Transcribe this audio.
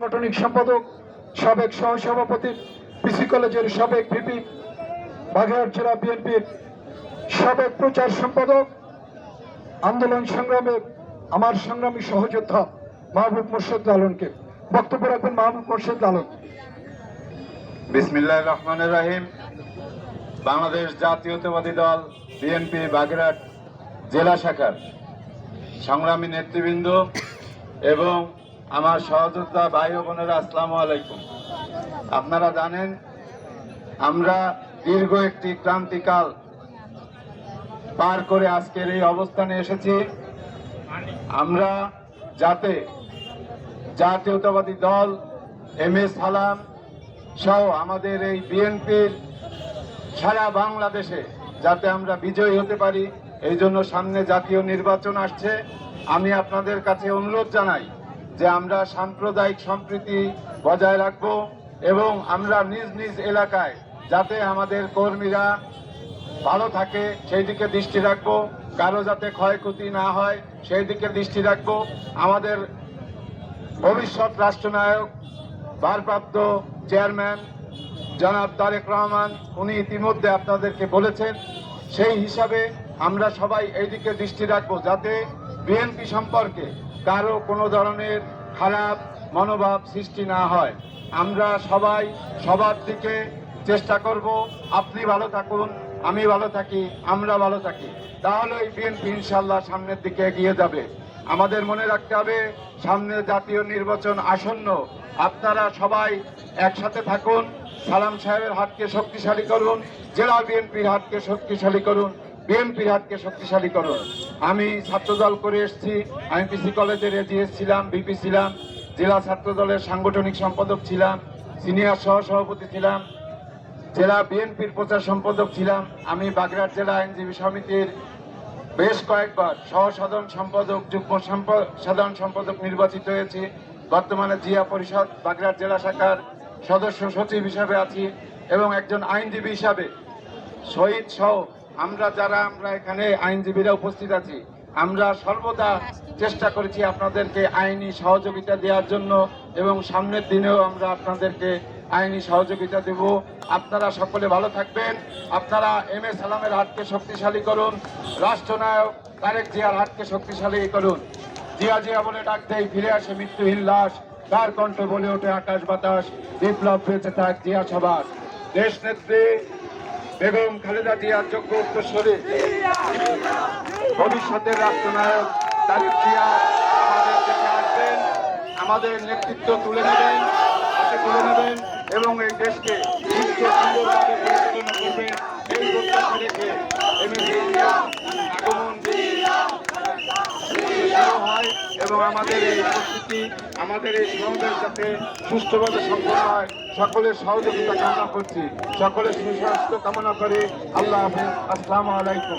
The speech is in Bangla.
সাংগঠনিক সম্পাদক, সাবেক সহসভাপতি, পিসি কলেজের সাবেক ভিপি, বাগেরহাট জেলা বিএনপির সাবেক প্রচার সম্পাদক, আন্দোলন সংগ্রামে আমার সংগ্রামী সহযোদ্ধা মাহবুব মোর্শেদ লালনকে। বক্তব্য রাখবেন মাহবুব মোর্শেদ লালন। বিসমিল্লাহ রহমান রাহিম। বাংলাদেশ জাতীয়তাবাদী দল, বিএনপি, বাগেরহাট জেলা শাখার সংগ্রামী নেতৃবৃন্দ এবং আমার সহযোদ্ধা ভাই বোনেরা, আসসালামু আলাইকুম। আপনারা জানেন, আমরা দীর্ঘ একটি ক্রান্তিকাল পার করে আজকের এই অবস্থানে এসেছি। আমরা যাতে জাতীয়তাবাদী দল এম এস সালাম সহ আমাদের এই বিএনপির সারা বাংলাদেশে যাতে আমরা বিজয়ী হতে পারি, এই জন্য সামনে জাতীয় নির্বাচন আসছে। আমি আপনাদের কাছে অনুরোধ জানাই যে আমরা সাম্প্রদায়িক সম্প্রীতি বজায় রাখব এবং আমরা নিজ নিজ এলাকায় যাতে আমাদের কর্মীরা ভালো থাকে, সেই দিকে দৃষ্টি রাখব। কারও যাতে ক্ষয়ক্ষতি না হয়, সেই দিকে দৃষ্টি রাখব। আমাদের ভবিষ্যৎ রাষ্ট্রনায়ক, ভারপ্রাপ্ত চেয়ারম্যান জনাব তারেক রহমান, উনি ইতিমধ্যে আপনাদেরকে বলেছেন, সেই হিসাবে আমরা সবাই এই দিকে দৃষ্টি রাখব যাতে বিএনপি সম্পর্কে কারও কোনো ধরনের খারাপ মনোভাব সৃষ্টি না হয়। আমরা সবাই সবার দিকে চেষ্টা করব, আপনি ভালো থাকুন, আমি ভালো থাকি, আমরা ভালো থাকি। তাহলেই বিএনপি ইনশাল্লাহ সামনের দিকে এগিয়ে যাবে। আমাদের মনে রাখতে হবে, সামনে জাতীয় নির্বাচন আসন্ন, আপনারা সবাই একসাথে থাকুন, সালাম সাহেবের হাতকে শক্তিশালী করুন, জেলা বিএনপির হাতকে শক্তিশালী করুন। বিএনপির হাতকে শক্তিশালী করুন আমি ছাত্রদল করে এসেছি আমি পিসি কলেজের এজিএস ছিলাম বিপি ছিলাম, জেলা ছাত্র দলের সাংগঠনিক সম্পাদক ছিলাম, সিনিয়র সহ সভাপতি ছিলাম, জেলা বিএনপির প্রচার সম্পাদক ছিলাম, আমি বাগেরহাট জেলা আইনজীবী সমিতির বেশ কয়েকবার সহ সাধারণ সম্পাদক, যুগ্ম সাধারণ সম্পাদক নির্বাচিত হয়েছি। বর্তমানে জিয়া পরিষদ, বাগেরহাট জেলা শাখার সদস্য সচিব হিসাবে আছি এবং একজন আইনজীবী হিসাবে শহীদ সহ আমরা যারা, আমরা এখানে আইনজীবীরা উপস্থিত আছি, আমরা সর্বদা চেষ্টা করেছি আপনাদেরকে আইনি সহযোগিতা দেওয়ার জন্য এবং সামনের দিনেও আমরা আপনাদেরকে আইনি সহযোগিতা দেব। আপনারা সকলে ভালো থাকবেন। আপনারা এম এ সালামের হাতকে শক্তিশালী করুন। রাষ্ট্রনায়ক তারেক জিয়ার হাতকে শক্তিশালী করুন। জিয়া জিয়া বলে ডাক দেয় ফিরে আসে মৃত্যুহীন লাশ। তার কণ্ঠ বলে ওঠে আকাশ বাতাস। বিপ্লব বেঁচে থাক জিয়া সবার দেশ নেত্রী বেগম খালেদা জিয়ার যোগ্য উত্তরস্বরী ভবিষ্যতের রাষ্ট্রনায়ক তারিক জিয়া আমাদের দেশে আসবেন, আমাদের নেতৃত্ব তুলে নেবেন তুলে নেবেন এবং এই দেশকে সুস্থ সুন্দরভাবে এবং আমাদের এই উপস্থিতি, আমাদের এই সমাজের সাথে সুস্থভাবে সম্পন্ন হয়। সকলের সহযোগিতা কামনা করছি। সকলের সুস্বাস্থ্য কামনা করে আল্লাহ হাফিজ। আসসালামু আলাইকুম।